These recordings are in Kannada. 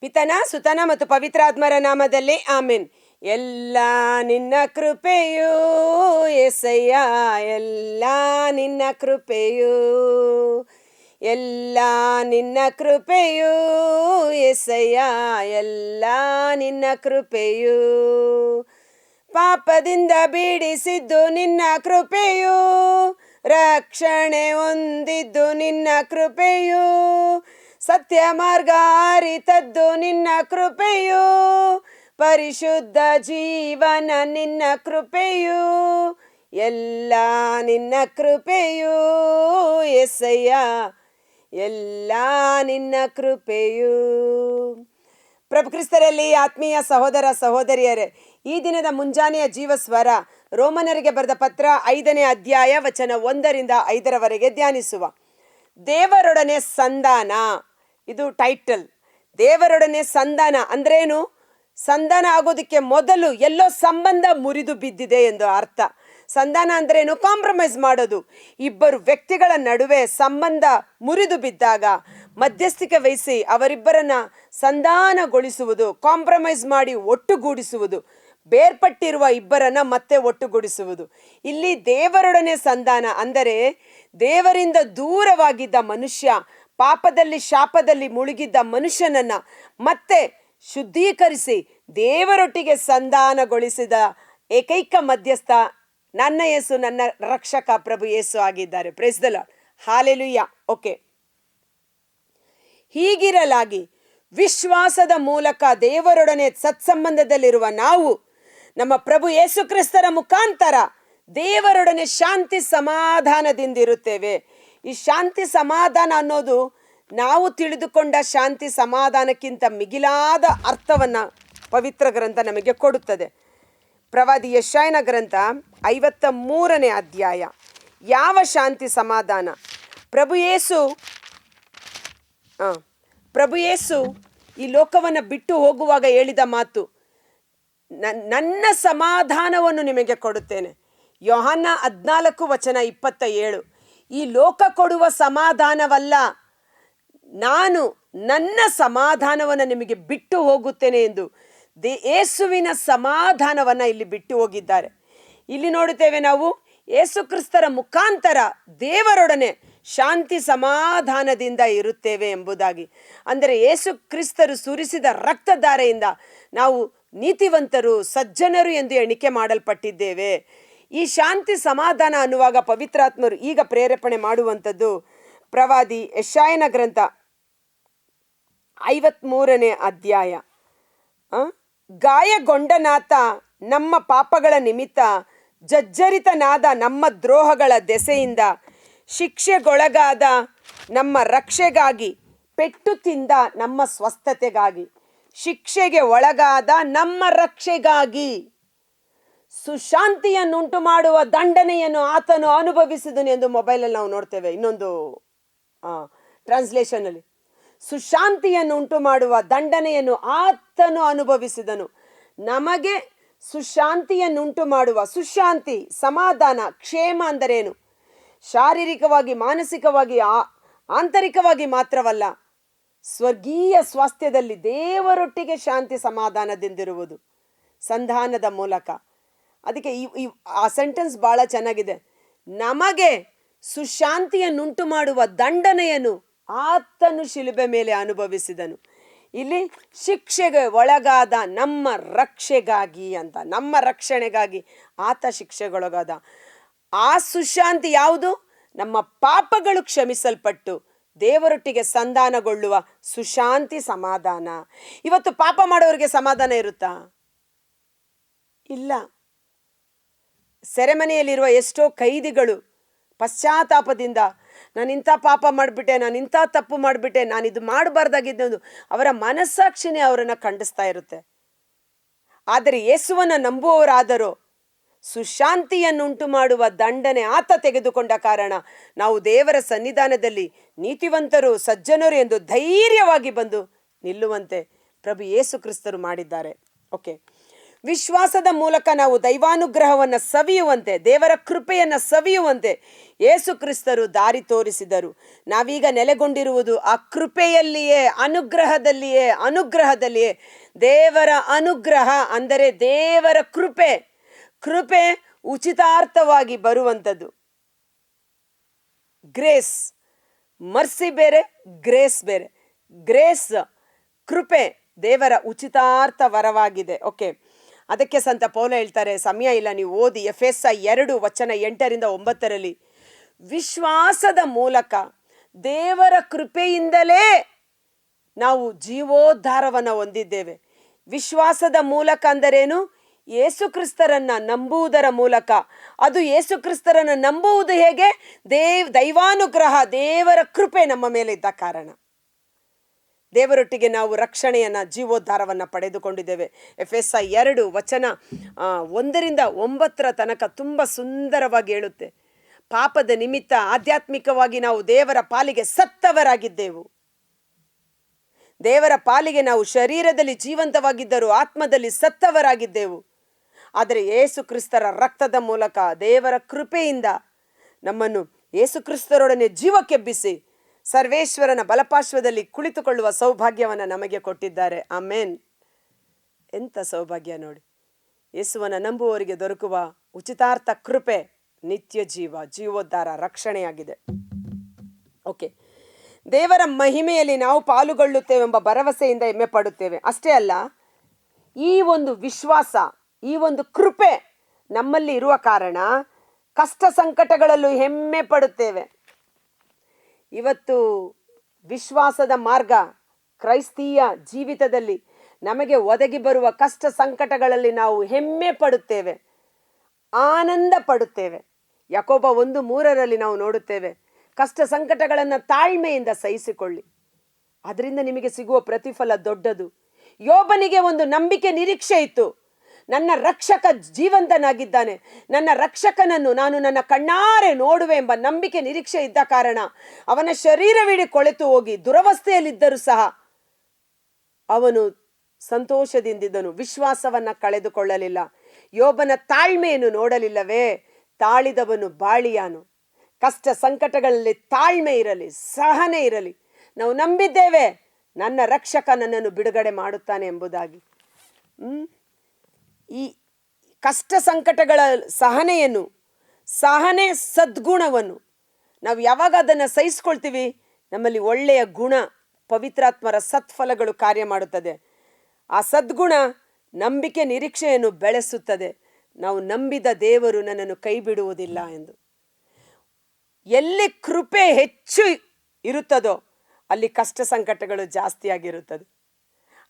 ಪಿತನ, ಸುತನ ಮತ್ತು ಪವಿತ್ರಾತ್ಮರ ನಾಮದಲ್ಲಿ ಆಮೇನ್. ಎಲ್ಲ ನಿನ್ನ ಕೃಪೆಯೂ ಎಸಯ್ಯ ಎಲ್ಲ ನಿನ್ನ ಕೃಪೆಯೂ, ಎಲ್ಲ ನಿನ್ನ ಕೃಪೆಯೂ ಎಸಯ್ಯ ಎಲ್ಲ ನಿನ್ನ ಕೃಪೆಯೂ. ಪಾಪದಿಂದ ಬಿಡಿಸಿದ್ದು ನಿನ್ನ ಕೃಪೆಯೂ, ರಕ್ಷಣೆ ಹೊಂದಿದ್ದು ನಿನ್ನ ಕೃಪೆಯು ಸತ್ಯ ಮಾರ್ಗ ಅರಿತದ್ದು ನಿನ್ನ ಕೃಪೆಯು. ಪರಿಶುದ್ಧ ಜೀವನ ನಿನ್ನ ಕೃಪೆಯು. ಎಲ್ಲ ನಿನ್ನ ಕೃಪೆಯು ಎಸಯ್ಯ ಎಲ್ಲ ನಿನ್ನ ಕೃಪೆಯು. ಪ್ರಭು ಕ್ರಿಸ್ತರಲ್ಲಿ ಆತ್ಮೀಯ ಸಹೋದರ ಸಹೋದರಿಯರೇ, ಈ ದಿನದ ಮುಂಜಾನೆಯ ಜೀವಸ್ವರ ರೋಮನರಿಗೆ ಬರೆದ ಪತ್ರ ಐದನೇ ಅಧ್ಯಾಯ ವಚನ ಒಂದರಿಂದ ಐದರವರೆಗೆ ಧ್ಯಾನಿಸುವ. ದೇವರೊಡನೆ ಸಂಧಾನ. ಇದು ಟೈಟಲ್ ದೇವರೊಡನೆ ಸಂಧಾನ ಅಂದ್ರೇನು? ಸಂಧಾನ ಆಗೋದಕ್ಕೆ ಮೊದಲು ಎಲ್ಲೋ ಸಂಬಂಧ ಮುರಿದು ಬಿದ್ದಿದೆ ಎಂದು ಅರ್ಥ. ಸಂಧಾನ ಅಂದ್ರೇನು? ಕಾಂಪ್ರಮೈಸ್ ಮಾಡೋದು. ಇಬ್ಬರು ವ್ಯಕ್ತಿಗಳ ನಡುವೆ ಸಂಬಂಧ ಮುರಿದು ಬಿದ್ದಾಗ ಮಧ್ಯಸ್ಥಿಕೆ ವಹಿಸಿ ಅವರಿಬ್ಬರನ್ನ ಸಂಧಾನಗೊಳಿಸುವುದು ಕಾಂಪ್ರಮೈಸ್ ಮಾಡಿ ಒಟ್ಟುಗೂಡಿಸುವುದು, ಬೇರ್ಪಟ್ಟಿರುವ ಇಬ್ಬರನ್ನ ಮತ್ತೆ ಒಟ್ಟುಗೂಡಿಸುವುದು. ಇಲ್ಲಿ ದೇವರೊಡನೆ ಸಂಧಾನ ಅಂದರೆ ದೇವರಿಂದ ದೂರವಾಗಿದ್ದ ಮನುಷ್ಯ ಪಾಪದಲ್ಲಿ, ಶಾಪದಲ್ಲಿ ಮುಳುಗಿದ್ದ ಮನುಷ್ಯನನ್ನ ಮತ್ತೆ ಶುದ್ಧೀಕರಿಸಿ ದೇವರೊಟ್ಟಿಗೆ ಸಂಧಾನಗೊಳಿಸಿದ ಏಕೈಕ ಮಧ್ಯಸ್ಥ ನನ್ನ ಯೇಸು, ನನ್ನ ರಕ್ಷಕ ಪ್ರಭು ಯೇಸು ಆಗಿದ್ದಾರೆ. ಪ್ರೆಸ್ದಲ ಹಾಲೆಲುಯ್ಯ ಓಕೆ ಹೀಗಿರಲಾಗಿ ವಿಶ್ವಾಸದ ಮೂಲಕ ದೇವರೊಡನೆ ಸತ್ಸಂಬಂಧದಲ್ಲಿರುವ ನಾವು ನಮ್ಮ ಪ್ರಭು ಯೇಸು ಕ್ರಿಸ್ತರ ಮುಖಾಂತರ ದೇವರೊಡನೆ ಶಾಂತಿ ಸಮಾಧಾನದಿಂದಿರುತ್ತೇವೆ. ಈ ಶಾಂತಿ ಸಮಾಧಾನ ಅನ್ನೋದು ನಾವು ತಿಳಿದುಕೊಂಡ ಶಾಂತಿ ಸಮಾಧಾನಕ್ಕಿಂತ ಮಿಗಿಲಾದ ಅರ್ಥವನ್ನ ಪವಿತ್ರ ಗ್ರಂಥ ನಮಗೆ ಕೊಡುತ್ತದೆ. ಪ್ರವಾದಿ ಯಶಾಯನ ಗ್ರಂಥ ಐವತ್ತ ಮೂರನೇ ಅಧ್ಯಾಯ. ಯಾವ ಶಾಂತಿ ಸಮಾಧಾನ? ಪ್ರಭುಯೇಸು ಯೇಸು ಈ ಲೋಕವನ್ನು ಬಿಟ್ಟು ಹೋಗುವಾಗ ಹೇಳಿದ ಮಾತು "ನನ್- ನನ್ನ ಸಮಾಧಾನವನ್ನು ನಿಮಗೆ ಕೊಡುತ್ತೇನೆ. ಯೋಹಾನ ಹದಿನಾಲ್ಕು ವಚನ ಇಪ್ಪತ್ತ ಏಳು. ಈ ಲೋಕ ಕೊಡುವ ಸಮಾಧಾನವಲ್ಲ. ನಾನು ನನ್ನ ಸಮಾಧಾನವನ್ನು ನಿಮಗೆ ಬಿಟ್ಟು ಹೋಗುತ್ತೇನೆ ಎಂದು ದೇ ಯೇಸುವಿನ ಸಮಾಧಾನವನ್ನು ಇಲ್ಲಿ ಬಿಟ್ಟು ಹೋಗಿದ್ದಾರೆ. ಇಲ್ಲಿ ನೋಡುತ್ತೇವೆ ನಾವು ಏಸು ಕ್ರಿಸ್ತರ ಮುಖಾಂತರ ದೇವರೊಡನೆ ಶಾಂತಿ ಸಮಾಧಾನದಿಂದ ಇರುತ್ತೇವೆ ಎಂಬುದಾಗಿ. ಅಂದರೆ ಏಸು ಕ್ರಿಸ್ತರು ಸುರಿಸಿದ ರಕ್ತಧಾರೆಯಿಂದ ನಾವು ನೀತಿವಂತರು, ಸಜ್ಜನರು ಎಂದು ಎಣಿಕೆ ಮಾಡಲ್ಪಟ್ಟಿದ್ದೇವೆ. ಈ ಶಾಂತಿ ಸಮಾಧಾನ ಅನ್ನುವಾಗ ಪವಿತ್ರಾತ್ಮರು ಈಗ ಪ್ರೇರೇಪಣೆ ಮಾಡುವಂಥದ್ದು ಪ್ರವಾದಿ ಯಶಾಯನ ಗ್ರಂಥ ಐವತ್ಮೂರನೇ ಅಧ್ಯಾಯ. ಗಾಯಗೊಂಡನಾಥ ನಮ್ಮ ಪಾಪಗಳ ನಿಮಿತ್ತ ಜಜ್ಜರಿತನಾದ ನಮ್ಮ ದ್ರೋಹಗಳ ದೆಸೆಯಿಂದ, ಶಿಕ್ಷೆಗೊಳಗಾದ ನಮ್ಮ ರಕ್ಷೆಗಾಗಿ, ಪೆಟ್ಟು ತಿಂದ ನಮ್ಮ ಸ್ವಸ್ಥತೆಗಾಗಿ, ಶಿಕ್ಷೆಗೆ ಒಳಗಾದ ನಮ್ಮ ರಕ್ಷೆಗಾಗಿ. ಸುಶಾಂತಿಯನ್ನುಂಟು ಮಾಡುವ ದಂಡನೆಯನ್ನು ಆತನು ಅನುಭವಿಸಿದನು ಎಂದು ಮೊಬೈಲಲ್ಲಿ ನಾವು ನೋಡ್ತೇವೆ. ಇನ್ನೊಂದು ಟ್ರಾನ್ಸ್ಲೇಷನಲ್ಲಿ ಸುಶಾಂತಿಯನ್ನು ಉಂಟು ಮಾಡುವ ದಂಡನೆಯನ್ನು ಆತನು ಅನುಭವಿಸಿದನು. ನಮಗೆ ಸುಶಾಂತಿಯನ್ನುಂಟು ಮಾಡುವ ಸುಶಾಂತಿ, ಸಮಾಧಾನ, ಕ್ಷೇಮ ಅಂದರೇನು? ಶಾರೀರಿಕವಾಗಿ, ಮಾನಸಿಕವಾಗಿ, ಆ- ಆಂತರಿಕವಾಗಿ ಮಾತ್ರವಲ್ಲ, ಸ್ವರ್ಗೀಯ ಸ್ವಾಸ್ಥ್ಯದಲ್ಲಿ ದೇವರೊಟ್ಟಿಗೆ ಶಾಂತಿ, ಸಮಾಧಾನದಿಂದಿರುವುದು. ಸಂಧಾನದ ಮೂಲಕ. ಅದಕ್ಕೆ ಈ ಆ ಸೆಂಟೆನ್ಸ್ ಭಾಳ ಚೆನ್ನಾಗಿದೆ. ನಮಗೆ ಸುಶಾಂತಿಯನ್ನುಂಟು ಮಾಡುವ ದಂಡನೆಯನ್ನು ಆತನು ಶಿಲುಬೆ ಮೇಲೆ ಅನುಭವಿಸಿದನು. ಇಲ್ಲಿ ಶಿಕ್ಷೆಗೆ ಒಳಗಾದ ನಮ್ಮ ರಕ್ಷೆಗಾಗಿ ಅಂತ, ನಮ್ಮ ರಕ್ಷಣೆಗಾಗಿ ಆತ ಶಿಕ್ಷೆಗೊಳಗಾದ. ಆ ಸುಶಾಂತಿ ಯಾವುದು? ನಮ್ಮ ಪಾಪಗಳು ಕ್ಷಮಿಸಲ್ಪಟ್ಟು ದೇವರೊಟ್ಟಿಗೆ ಸಂಧಾನಗೊಳ್ಳುವ ಸುಶಾಂತಿ ಸಮಾಧಾನ. ಇವತ್ತು ಪಾಪ ಮಾಡೋರಿಗೆ ಸಮಾಧಾನ ಇರುತ್ತಾ? ಇಲ್ಲ. ಸೆರೆಮನೆಯಲ್ಲಿರುವ ಎಷ್ಟೋ ಕೈದಿಗಳು ಪಶ್ಚಾತ್ತಾಪದಿಂದ ನಾನು ಇಂಥ ಪಾಪ ಮಾಡಿಬಿಟ್ಟೆ ನಾನು ಇಂಥ ತಪ್ಪು ಮಾಡಿಬಿಟ್ಟೆ ನಾನು ಇದು ಮಾಡಬಾರ್ದಾಗಿದ್ದು ಅವರ ಮನಸ್ಸಾಕ್ಷಿನೇ ಅವರನ್ನು ಖಂಡಿಸ್ತಾ ಇರುತ್ತೆ. ಆದರೆ ಯೇಸುವನ್ನು ನಂಬುವವರಾದರೂ ಸುಶಾಂತಿಯನ್ನುಂಟು ಮಾಡುವ ದಂಡನೆ ಆತ ತೆಗೆದುಕೊಂಡ ಕಾರಣ ನಾವು ದೇವರ ಸನ್ನಿಧಾನದಲ್ಲಿ ನೀತಿವಂತರು, ಸಜ್ಜನರು ಎಂದು ಧೈರ್ಯವಾಗಿ ಬಂದು ನಿಲ್ಲುವಂತೆ ಪ್ರಭು ಯೇಸು ಕ್ರಿಸ್ತರು ಮಾಡಿದ್ದಾರೆ. ಓಕೆ. ವಿಶ್ವಾಸದ ಮೂಲಕ ನಾವು ದೈವಾನುಗ್ರಹವನ್ನು ಸವಿಯುವಂತೆ, ದೇವರ ಕೃಪೆಯನ್ನು ಸವಿಯುವಂತೆ ಯೇಸು ಕ್ರಿಸ್ತರು ದಾರಿ ತೋರಿಸಿದರು. ನಾವೀಗ ನೆಲೆಗೊಂಡಿರುವುದು ಆ ಕೃಪೆಯಲ್ಲಿಯೇ, ಅನುಗ್ರಹದಲ್ಲಿಯೇ ಅನುಗ್ರಹದಲ್ಲಿಯೇ. ದೇವರ ಅನುಗ್ರಹ ಅಂದರೆ ದೇವರ ಕೃಪೆ. ಕೃಪೆ ಉಚಿತಾರ್ಥವಾಗಿ ಬರುವಂಥದ್ದು. ಗ್ರೇಸ್, ಮರ್ಸಿ ಬೇರೆ, ಗ್ರೇಸ್ ಬೇರೆ. ಗ್ರೇಸ್, ಕೃಪೆ ದೇವರ ಉಚಿತಾರ್ಥ ವರವಾಗಿದೆ. ಓಕೆ. ಅದಕ್ಕೆ ಸಂತ ಪೌಲ ಹೇಳ್ತಾರೆ, ಸಮಯ ಇಲ್ಲ, ನೀವು ಓದಿ. ಎಫ್ ಎಸ್ ಐ ಎರಡು, ವಚನ ಎಂಟರಿಂದ ಒಂಬತ್ತರಲ್ಲಿ, ವಿಶ್ವಾಸದ ಮೂಲಕ ದೇವರ ಕೃಪೆಯಿಂದಲೇ ನಾವು ಜೀವೋದ್ಧಾರವನ್ನು ಹೊಂದಿದ್ದೇವೆ. ವಿಶ್ವಾಸದ ಮೂಲಕ ಅಂದರೇನು? ಯೇಸುಕ್ರಿಸ್ತರನ್ನು ನಂಬುವುದರ ಮೂಲಕ. ಅದು ಯೇಸುಕ್ರಿಸ್ತರನ್ನು ನಂಬುವುದು ಹೇಗೆ? ದೇವ್ ದೈವಾನುಗ್ರಹ, ದೇವರ ಕೃಪೆ ನಮ್ಮ ಮೇಲೆ ಇದ್ದ ಕಾರಣ. ದೇವರೊಟ್ಟಿಗೆ ನಾವು ರಕ್ಷಣೆಯನ್ನು, ಜೀವೋದ್ಧಾರವನ್ನು ಪಡೆದುಕೊಂಡಿದ್ದೇವೆ. ಎಫ್ ಎಸ್ ಐ ಎರಡು ವಚನ ಒಂದರಿಂದ ಒಂಬತ್ತರ ತನಕ ತುಂಬ ಸುಂದರವಾಗಿ ಹೇಳುತ್ತೆ. ಪಾಪದ ನಿಮಿತ್ತ ಆಧ್ಯಾತ್ಮಿಕವಾಗಿ ನಾವು ದೇವರ ಪಾಲಿಗೆ ಸತ್ತವರಾಗಿದ್ದೆವು. ದೇವರ ಪಾಲಿಗೆ ನಾವು ಶರೀರದಲ್ಲಿ ಜೀವಂತವಾಗಿದ್ದರೂ ಆತ್ಮದಲ್ಲಿ ಸತ್ತವರಾಗಿದ್ದೆವು. ಆದರೆ ಏಸು ಕ್ರಿಸ್ತರ ರಕ್ತದ ಮೂಲಕ ದೇವರ ಕೃಪೆಯಿಂದ ನಮ್ಮನ್ನು ಏಸು ಕ್ರಿಸ್ತರೊಡನೆ ಜೀವಕ್ಕೆಬ್ಬಿಸಿ ಸರ್ವೇಶ್ವರನ ಬಲಪಾರ್ಶ್ವದಲ್ಲಿ ಕುಳಿತುಕೊಳ್ಳುವ ಸೌಭಾಗ್ಯವನ್ನು ನಮಗೆ ಕೊಟ್ಟಿದ್ದಾರೆ. ಆಮೇನ್. ಎಂಥ ಸೌಭಾಗ್ಯ ನೋಡಿ. ಯೇಸುವನ ನಂಬುವವರಿಗೆ ದೊರಕುವ ಉಚಿತಾರ್ಥ ಕೃಪೆ ನಿತ್ಯ ಜೀವ, ಜೀವೋದ್ಧಾರ, ರಕ್ಷಣೆಯಾಗಿದೆ. ಓಕೆ. ದೇವರ ಮಹಿಮೆಯಲ್ಲಿ ನಾವು ಪಾಲುಗೊಳ್ಳುತ್ತೇವೆ ಎಂಬ ಭರವಸೆಯಿಂದ ಹೆಮ್ಮೆ ಪಡುತ್ತೇವೆ. ಅಷ್ಟೇ ಅಲ್ಲ, ಈ ಒಂದು ವಿಶ್ವಾಸ, ಈ ಒಂದು ಕೃಪೆ ನಮ್ಮಲ್ಲಿ ಇರುವ ಕಾರಣ ಕಷ್ಟ ಸಂಕಟಗಳಲ್ಲೂ ಹೆಮ್ಮೆ ಪಡುತ್ತೇವೆ. ಇವತ್ತು ವಿಶ್ವಾಸದ ಮಾರ್ಗ ಕ್ರೈಸ್ತೀಯ ಜೀವಿತದಲ್ಲಿ ನಮಗೆ ಒದಗಿ ಬರುವ ಕಷ್ಟ ಸಂಕಟಗಳಲ್ಲಿ ನಾವು ಹೆಮ್ಮೆ ಪಡುತ್ತೇವೆ, ಆನಂದ ಪಡುತ್ತೇವೆ. ಯಾಕೋಬ ಒಂದು ಮೂರರಲ್ಲಿ ನಾವು ನೋಡುತ್ತೇವೆ, ಕಷ್ಟ ಸಂಕಟಗಳನ್ನು ತಾಳ್ಮೆಯಿಂದ ಸಹಿಸಿಕೊಳ್ಳಿ. ಅದರಿಂದ ನಿಮಗೆ ಸಿಗುವ ಪ್ರತಿಫಲ ದೊಡ್ಡದು. ಯೋಬನಿಗೆ ಒಂದು ನಂಬಿಕೆ ನಿರೀಕ್ಷೆ ಇತ್ತು. ನನ್ನ ರಕ್ಷಕ ಜೀವಂತನಾಗಿದ್ದಾನೆ. ನನ್ನ ರಕ್ಷಕನನ್ನು ನಾನು ನನ್ನ ಕಣ್ಣಾರೆ ನೋಡುವೆ ಎಂಬ ನಂಬಿಕೆ ನಿರೀಕ್ಷೆ ಇದ್ದ ಕಾರಣ ಅವನ ಶರೀರವಿಡಿ ಕೊಳೆತು ಹೋಗಿ ದುರವಸ್ಥೆಯಲ್ಲಿದ್ದರೂ ಸಹ ಅವನು ಸಂತೋಷದಿಂದಿದ್ದನು. ವಿಶ್ವಾಸವನ್ನ ಕಳೆದುಕೊಳ್ಳಲಿಲ್ಲ. ಯೋಬನ ತಾಳ್ಮೆಯನ್ನು ನೋಡಲಿಲ್ಲವೇ? ತಾಳಿದವನು ಬಾಳಿಯಾನು. ಕಷ್ಟ ಸಂಕಟಗಳಲ್ಲಿ ತಾಳ್ಮೆ ಇರಲಿ, ಸಹನೆ ಇರಲಿ. ನಾವು ನಂಬಿದ್ದೇವೆ. ನನ್ನ ರಕ್ಷಕ ನನ್ನನ್ನು ಬಿಡುಗಡೆ ಮಾಡುತ್ತಾನೆ ಎಂಬುದಾಗಿ. ಹ್ಮ್? ಈ ಕಷ್ಟ ಸಂಕಟಗಳ ಸಹನೆಯನ್ನು, ಸಹನೆ ಸದ್ಗುಣವನ್ನು ನಾವು ಯಾವಾಗ ಅದನ್ನು ಸಹಿಸ್ಕೊಳ್ತೀವಿ? ನಮ್ಮಲ್ಲಿ ಒಳ್ಳೆಯ ಗುಣ, ಪವಿತ್ರಾತ್ಮರ ಸತ್ಫಲಗಳು ಕಾರ್ಯ ಮಾಡುತ್ತದೆ. ಆ ಸದ್ಗುಣ ನಂಬಿಕೆ ನಿರೀಕ್ಷೆಯನ್ನು ಬೆಳೆಸುತ್ತದೆ. ನಾವು ನಂಬಿದ ದೇವರು ನನ್ನನ್ನು ಕೈ ಬಿಡುವುದಿಲ್ಲ ಎಂದು. ಎಲ್ಲಿ ಕೃಪೆ ಹೆಚ್ಚು ಇರುತ್ತದೋ ಅಲ್ಲಿ ಕಷ್ಟ ಸಂಕಟಗಳು ಜಾಸ್ತಿಯಾಗಿರುತ್ತದೆ.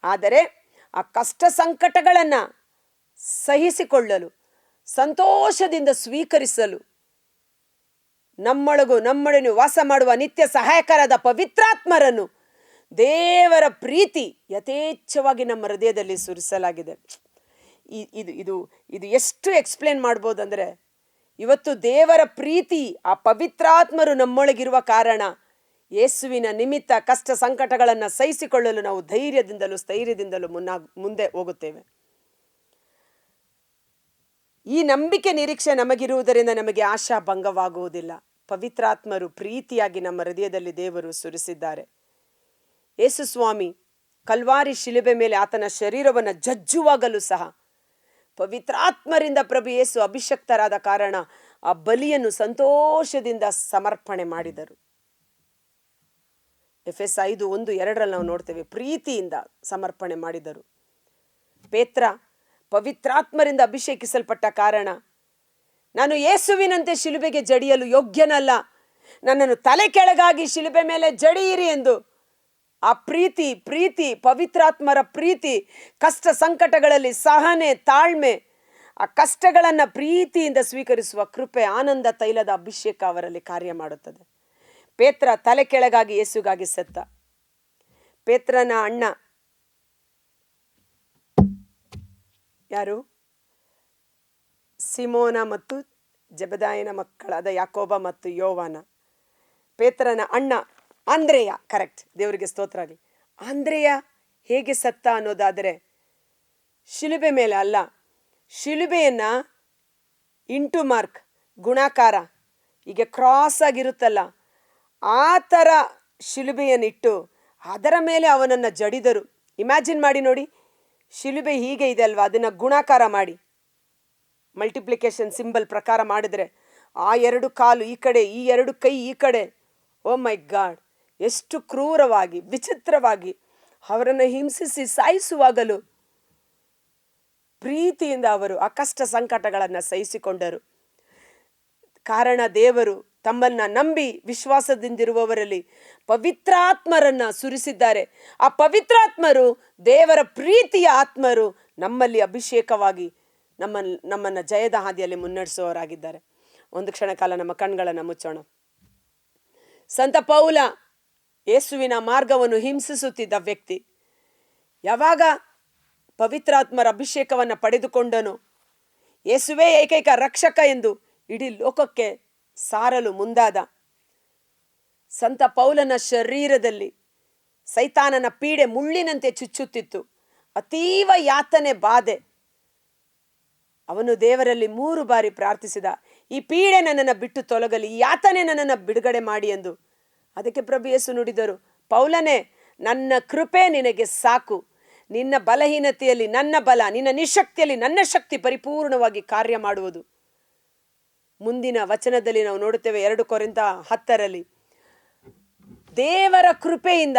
ಆದರೆ ಆ ಕಷ್ಟ ಸಂಕಟಗಳನ್ನು ಸಹಿಸಿಕೊಳ್ಳಲು, ಸಂತೋಷದಿಂದ ಸ್ವೀಕರಿಸಲು, ನಮ್ಮೊಳಗು ನಮ್ಮೊಡನೆ ವಾಸ ಮಾಡುವ ನಿತ್ಯ ಸಹಾಯಕರಾದ ಪವಿತ್ರಾತ್ಮರನ್ನು ದೇವರ ಪ್ರೀತಿ ಯಥೇಚ್ಛವಾಗಿ ನಮ್ಮ ಹೃದಯದಲ್ಲಿ ಸುರಿಸಲಾಗಿದೆ. ಇದು ಇದು ಇದು ಎಷ್ಟು ಎಕ್ಸ್ಪ್ಲೇನ್ ಮಾಡ್ಬೋದು ಅಂದರೆ ಇವತ್ತು ದೇವರ ಪ್ರೀತಿ, ಆ ಪವಿತ್ರಾತ್ಮರು ನಮ್ಮೊಳಗಿರುವ ಕಾರಣ ಯೇಸುವಿನ ನಿಮಿತ್ತ ಕಷ್ಟ ಸಂಕಟಗಳನ್ನು ಸಹಿಸಿಕೊಳ್ಳಲು ನಾವು ಧೈರ್ಯದಿಂದಲೂ ಸ್ಥೈರ್ಯದಿಂದಲೂ ಮುನ್ನ ಮುಂದೆ ಹೋಗುತ್ತೇವೆ. ಈ ನಂಬಿಕೆ ನಿರೀಕ್ಷೆ ನಮಗಿರುವುದರಿಂದ ನಮಗೆ ಆಶಾ ಭಂಗವಾಗುವುದಿಲ್ಲ ಪವಿತ್ರಾತ್ಮರು ಪ್ರೀತಿಯಾಗಿ ನಮ್ಮ ಹೃದಯದಲ್ಲಿ ದೇವರು ಸುರಿಸಿದ್ದಾರೆ. ಯೇಸು ಸ್ವಾಮಿ, ಕಲ್ವಾರಿ ಶಿಲುಬೆ ಮೇಲೆ ಆತನ ಶರೀರವನ್ನು ಜಜ್ಜುವಾಗಲೂ ಸಹ ಪವಿತ್ರಾತ್ಮರಿಂದ ಪ್ರಭು ಯೇಸು ಅಭಿಷಕ್ತರಾದ ಕಾರಣ ಆ ಬಲಿಯನ್ನು ಸಂತೋಷದಿಂದ ಸಮರ್ಪಣೆ ಮಾಡಿದರು. ಎಫ್ ಎಸ್ ಐದು ಒಂದು ಎರಡರಲ್ಲಿ ನಾವು ನೋಡ್ತೇವೆ, ಪ್ರೀತಿಯಿಂದ ಸಮರ್ಪಣೆ ಮಾಡಿದರು. ಪೇತ್ರ ಪವಿತ್ರಾತ್ಮರಿಂದ ಅಭಿಷೇಕಿಸಲ್ಪಟ್ಟ ಕಾರಣ. ನಾನು ಯೇಸುವಿನಂತೆ ಶಿಲುಬೆಗೆ ಜಡಿಯಲು ಯೋಗ್ಯನಲ್ಲ. ನನ್ನನ್ನು ತಲೆ ಕೆಳಗಾಗಿ ಶಿಲುಬೆ ಮೇಲೆ ಜಡಿಯಿರಿ ಎಂದು. ಆ ಪ್ರೀತಿ ಪ್ರೀತಿ, ಪವಿತ್ರಾತ್ಮರ ಪ್ರೀತಿ, ಕಷ್ಟ ಸಂಕಟಗಳಲ್ಲಿ ಸಹನೆ, ತಾಳ್ಮೆ, ಆ ಕಷ್ಟಗಳನ್ನು ಪ್ರೀತಿಯಿಂದ ಸ್ವೀಕರಿಸುವ ಕೃಪೆ, ಆನಂದ, ತೈಲದ ಅಭಿಷೇಕ ಅವರಲ್ಲಿ ಕಾರ್ಯ ಮಾಡುತ್ತದೆ. ಪೇತ್ರ ತಲೆ ಕೆಳಗಾಗಿ ಯೇಸುಗಾಗಿ ಸತ್ತ. ಪೇತ್ರನ ಅಣ್ಣ ಯಾರು? ಸಿಮೋನ ಮತ್ತು ಜಬದಾಯನ ಮಕ್ಕಳಾದ ಯಾಕೋಬ ಮತ್ತು ಯೋವಾನ. ಪೇತ್ರನ ಅಣ್ಣ ಆಂದ್ರೇಯ ಕರೆಕ್ಟ್ ದೇವರಿಗೆ ಸ್ತೋತ್ರ ಆಗಲಿ. ಆಂದ್ರೇಯ ಹೇಗೆ ಸತ್ತ ಅನ್ನೋದಾದರೆ, ಶಿಲುಬೆ ಮೇಲೆ ಅಲ್ಲ, ಶಿಲುಬೆಯನ್ನ ಇಂಟು ಮಾರ್ಕ್, ಗುಣಾಕಾರ ಈಗ ಕ್ರಾಸ್ ಆಗಿರುತ್ತಲ್ಲ ಆ ಥರ ಶಿಲುಬೆಯನ್ನಿಟ್ಟು ಅದರ ಮೇಲೆ ಅವನನ್ನು ಜಡಿದರು. ಇಮ್ಯಾಜಿನ್ ಮಾಡಿ ನೋಡಿ ಶಿಲುಬೆ ಹೀಗೆ ಇದೆ ಅಲ್ವಾ? ಅದನ್ನು ಗುಣಾಕಾರ ಮಾಡಿ. ಮಲ್ಟಿಪ್ಲಿಕೇಶನ್ ಸಿಂಬಲ್ ಪ್ರಕಾರ ಮಾಡಿದ್ರೆ ಆ ಎರಡು ಕಾಲು ಈ ಕಡೆ, ಈ ಎರಡು ಕೈ ಈ ಕಡೆ. Oh my god! ಎಷ್ಟು ಕ್ರೂರವಾಗಿ, ವಿಚಿತ್ರವಾಗಿ ಅವರನ್ನು ಹಿಂಸಿಸಿ ಸಾಯಿಸುವಾಗಲೂ ಪ್ರೀತಿಯಿಂದ ಅವರು ಆ ಕಷ್ಟ ಸಂಕಟಗಳನ್ನು ಸಹಿಸಿಕೊಂಡರು. ಕಾರಣ ದೇವರು ತಮ್ಮನ್ನ ನಂಬಿ ವಿಶ್ವಾಸದಿಂದಿರುವವರಲ್ಲಿ ಪವಿತ್ರಾತ್ಮರನ್ನ ಸುರಿಸಿದ್ದಾರೆ. ಆ ಪವಿತ್ರಾತ್ಮರು ದೇವರ ಪ್ರೀತಿಯ ಆತ್ಮರು ನಮ್ಮಲ್ಲಿ ಅಭಿಷೇಕವಾಗಿ ನಮ್ಮ, ನಮ್ಮನ್ನು ಜಯದ ಹಾದಿಯಲ್ಲಿ ಮುನ್ನಡೆಸುವವರಾಗಿದ್ದಾರೆ. ಒಂದು ಕ್ಷಣ ಕಾಲ ನಮ್ಮ ಕಣ್ಗಳನ್ನು ಮುಚ್ಚೋಣ. ಸಂತ ಪೌಲ ಯೇಸುವಿನ ಮಾರ್ಗವನ್ನು ಹಿಂಸಿಸುತ್ತಿದ್ದ ವ್ಯಕ್ತಿ ಯಾವಾಗ ಪವಿತ್ರಾತ್ಮರ ಅಭಿಷೇಕವನ್ನು ಪಡೆದುಕೊಂಡನು, ಯೇಸುವೇ ಏಕೈಕ ರಕ್ಷಕ ಎಂದು ಇಡೀ ಲೋಕಕ್ಕೆ ಸಾರಲು ಮುಂದಾದ. ಸಂತ ಪೌಲನ ಶರೀರದಲ್ಲಿ ಸೈತಾನನ ಪೀಡೆ ಮುಳ್ಳಿನಂತೆ ಚುಚ್ಚುತ್ತಿತ್ತು. ಅತೀವ ಯಾತನೆ ಬಾಧೆ. ಅವನು ದೇವರಲ್ಲಿ ಮೂರು ಬಾರಿ ಪ್ರಾರ್ಥಿಸಿದ, ಈ ಪೀಡೆ ನನ್ನನ್ನು ಬಿಟ್ಟು ತೊಲಗಲಿ ಯಾತನೆ ನನ್ನನ್ನು ಬಿಡುಗಡೆ ಮಾಡಿ ಎಂದು. ಅದಕ್ಕೆ ಪ್ರಭು ಯೇಸು ನುಡಿದರು, ಪೌಲನೇ, ನನ್ನ ಕೃಪೆ ನಿನಗೆ ಸಾಕು. ನಿನ್ನ ಬಲಹೀನತೆಯಲ್ಲಿ ನನ್ನ ಬಲ, ನಿನ್ನ ನಿಶಕ್ತಿಯಲ್ಲಿ ನನ್ನ ಶಕ್ತಿ ಪರಿಪೂರ್ಣವಾಗಿ ಕಾರ್ಯ ಮಾಡುವುದು. ಮುಂದಿನ ವಚನದಲ್ಲಿ ನಾವು ನೋಡುತ್ತೇವೆ ಎರಡು ಕೊರಿಂದ ಹತ್ತರಲ್ಲಿ. ದೇವರ ಕೃಪೆಯಿಂದ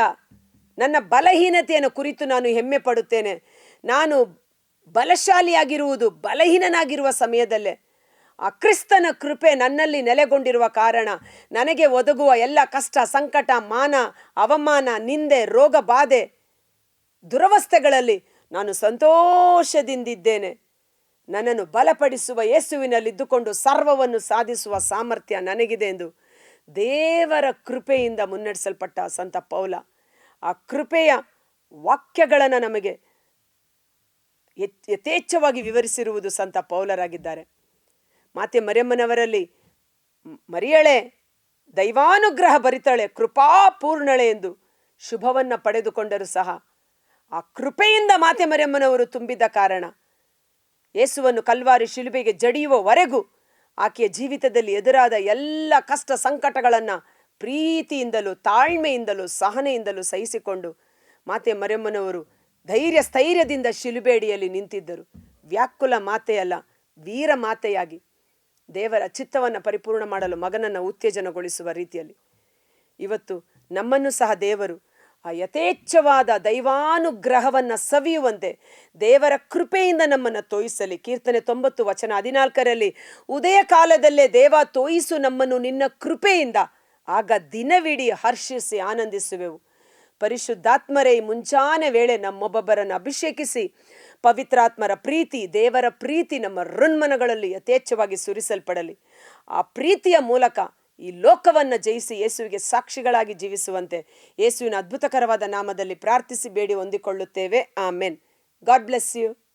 ನನ್ನ ಬಲಹೀನತೆಯನ್ನು ಕುರಿತು ನಾನು ಹೆಮ್ಮೆ ಪಡುತ್ತೇನೆ. ನಾನು ಬಲಶಾಲಿಯಾಗಿರುವುದು, ಬಲಹೀನನಾಗಿರುವ ಸಮಯದಲ್ಲೇ. ಆ ಕ್ರಿಸ್ತನ ಕೃಪೆ ನನ್ನಲ್ಲಿ ನೆಲೆಗೊಂಡಿರುವ ಕಾರಣ ನನಗೆ ಒದಗುವ ಎಲ್ಲ ಕಷ್ಟ, ಸಂಕಟ, ಮಾನ, ಅವಮಾನ, ನಿಂದೆ, ರೋಗ, ಬಾಧೆ, ದುರವಸ್ಥೆಗಳಲ್ಲಿ ನಾನು ಸಂತೋಷದಿಂದಿದ್ದೇನೆ. ನನ್ನನ್ನು ಬಲಪಡಿಸುವ ಯೇಸುವಿನಲ್ಲಿದ್ದುಕೊಂಡು ಸರ್ವವನ್ನು ಸಾಧಿಸುವ ಸಾಮರ್ಥ್ಯ ನನಗಿದೆ ಎಂದು ದೇವರ ಕೃಪೆಯಿಂದ ಮುನ್ನಡೆಸಲ್ಪಟ್ಟ ಸಂತ ಪೌಲ. ಆ ಕೃಪೆಯ ವಾಕ್ಯಗಳನ್ನು ನಮಗೆ ಯಥ್- ಯಥೇಚ್ಛವಾಗಿ ವಿವರಿಸಿರುವುದು ಸಂತ ಪೌಲರಾಗಿದ್ದಾರೆ. ಮಾತೆ ಮರಿಯಮ್ಮನವರಲ್ಲಿ ಮರಿಯಳೆ, ದೈವಾನುಗ್ರಹ ಬರಿತಾಳೆ ಕೃಪಾಪೂರ್ಣಳೆ ಎಂದು ಶುಭವನ್ನು ಪಡೆದುಕೊಂಡರೂ ಸಹ ಆ ಕೃಪೆಯಿಂದ ಮಾತೆ ಮರಿಯಮ್ಮನವರು ತುಂಬಿದ ಕಾರಣ ಯೇಸುವನ್ನು ಕಲ್ವಾರಿ ಶಿಲುಬೆಗೆ ಜಡಿಯುವವರೆಗೂ ಆಕೆಯ ಜೀವಿತದಲ್ಲಿ ಎದುರಾದ ಎಲ್ಲ ಕಷ್ಟ ಸಂಕಟಗಳನ್ನು ಪ್ರೀತಿಯಿಂದಲೂ ತಾಳ್ಮೆಯಿಂದಲೂ ಸಹನೆಯಿಂದಲೂ ಸಹಿಸಿಕೊಂಡು ಮಾತೆ ಮರೆಮ್ಮನವರು ಧೈರ್ಯ ಸ್ಥೈರ್ಯದಿಂದ ಶಿಲುಬೇಡಿಯಲ್ಲಿ ನಿಂತಿದ್ದರು. ವ್ಯಾಕುಲ ಮಾತೆಯಲ್ಲ ವೀರ ಮಾತೆಯಾಗಿ ದೇವರ ಚಿತ್ತವನ್ನು ಪರಿಪೂರ್ಣ ಮಾಡಲು ಮಗನನ್ನು ಉತ್ತೇಜನಗೊಳಿಸುವ ರೀತಿಯಲ್ಲಿ. ಇವತ್ತು ನಮ್ಮನ್ನು ಸಹ ದೇವರು ಆ ಯಥೇಚ್ಛವಾದ ದೈವಾನುಗ್ರಹವನ್ನು ಸವಿಯುವಂತೆ ದೇವರ ಕೃಪೆಯಿಂದ ನಮ್ಮನ್ನು ತೋಯಿಸಲಿ. ಕೀರ್ತನೆ ತೊಂಬತ್ತು ವಚನ ಹದಿನಾಲ್ಕರಲ್ಲಿ, ಉದಯ ಕಾಲದಲ್ಲೇ ದೇವ ತೋಯಿಸು ನಮ್ಮನ್ನು ನಿನ್ನ ಕೃಪೆಯಿಂದ. ಆಗ ದಿನವಿಡೀ ಹರ್ಷಿಸಿ ಆನಂದಿಸುವೆವು. ಪರಿಶುದ್ಧಾತ್ಮರೇ ಮುಂಚಾನೆ ವೇಳೆ ನಮ್ಮೊಬ್ಬೊಬ್ಬರನ್ನು ಅಭಿಷೇಕಿಸಿ. ಪವಿತ್ರಾತ್ಮರ ಪ್ರೀತಿ, ದೇವರ ಪ್ರೀತಿ ನಮ್ಮ ಋಣ್ಮನಗಳಲ್ಲಿ ಯಥೇಚ್ಛವಾಗಿ ಸುರಿಸಲ್ಪಡಲಿ. ಆ ಪ್ರೀತಿಯ ಮೂಲಕ ಈ ಲೋಕವನ್ನು ಜಯಿಸಿ ಯೇಸುವಿಗೆ ಸಾಕ್ಷಿಗಳಾಗಿ ಜೀವಿಸುವಂತೆ ಯೇಸುವಿನ ಅದ್ಭುತಕರವಾದ ನಾಮದಲ್ಲಿ ಪ್ರಾರ್ಥಿಸಿ ಬೇಡಿ ಹೊಂದಿಕೊಳ್ಳುತ್ತೇವೆ. ಆಮೆನ್. God bless you.